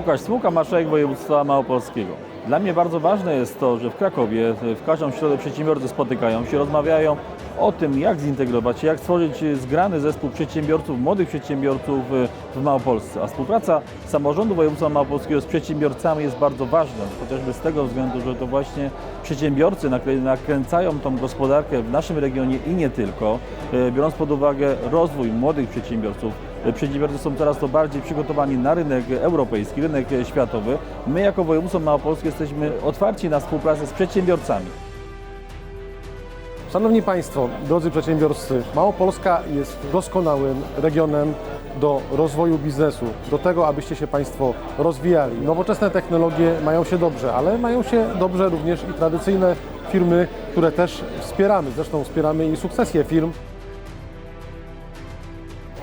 Łukasz Smuka, marszałek województwa małopolskiego. Dla mnie bardzo ważne jest to, że w Krakowie w każdą środę przedsiębiorcy spotykają się, rozmawiają o tym, jak zintegrować się, jak stworzyć zgrany zespół przedsiębiorców, młodych przedsiębiorców w Małopolsce. A współpraca samorządu województwa małopolskiego z przedsiębiorcami jest bardzo ważna, chociażby z tego względu, że to właśnie przedsiębiorcy nakrę- nakręcają tą gospodarkę w naszym regionie i nie tylko, e, biorąc pod uwagę rozwój młodych przedsiębiorców. E, Przedsiębiorcy są coraz to bardziej przygotowani na rynek europejski, rynek e, światowy. My jako województwo małopolskie jesteśmy otwarci na współpracę z przedsiębiorcami. Szanowni Państwo, drodzy przedsiębiorcy, Małopolska jest doskonałym regionem do rozwoju biznesu, do tego, abyście się Państwo rozwijali. Nowoczesne technologie mają się dobrze, ale mają się dobrze również i tradycyjne firmy, które też wspieramy. Zresztą wspieramy i sukcesję firm.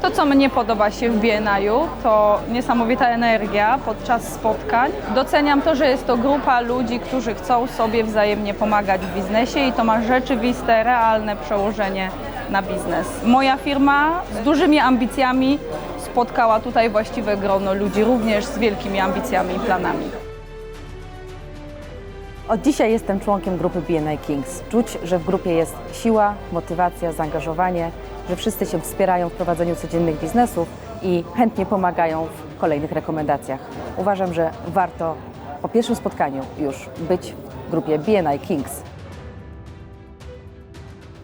To, co mnie podoba się w BNI-u, to niesamowita energia podczas spotkań. Doceniam to, że jest to grupa ludzi, którzy chcą sobie wzajemnie pomagać w biznesie i to ma rzeczywiste, realne przełożenie na biznes. Moja firma z dużymi ambicjami spotkała tutaj właściwe grono ludzi, również z wielkimi ambicjami i planami. Od dzisiaj jestem członkiem grupy BNI Kings. Czuć, że w grupie jest siła, motywacja, zaangażowanie, że wszyscy się wspierają w prowadzeniu codziennych biznesów i chętnie pomagają w kolejnych rekomendacjach. Uważam, że warto po pierwszym spotkaniu już być w grupie BNI Kings.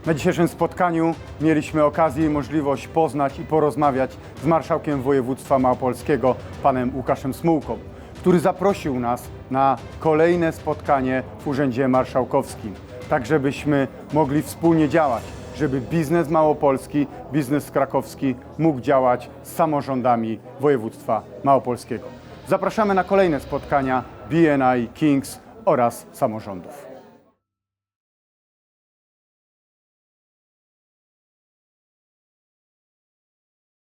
Na dzisiejszym spotkaniu mieliśmy okazję i możliwość poznać i porozmawiać z marszałkiem województwa małopolskiego, panem Łukaszem Smułką, który zaprosił nas na kolejne spotkanie w Urzędzie Marszałkowskim, tak żebyśmy mogli wspólnie działać, żeby biznes małopolski, biznes krakowski mógł działać z samorządami województwa małopolskiego. Zapraszamy na kolejne spotkania BNI Kings oraz samorządów.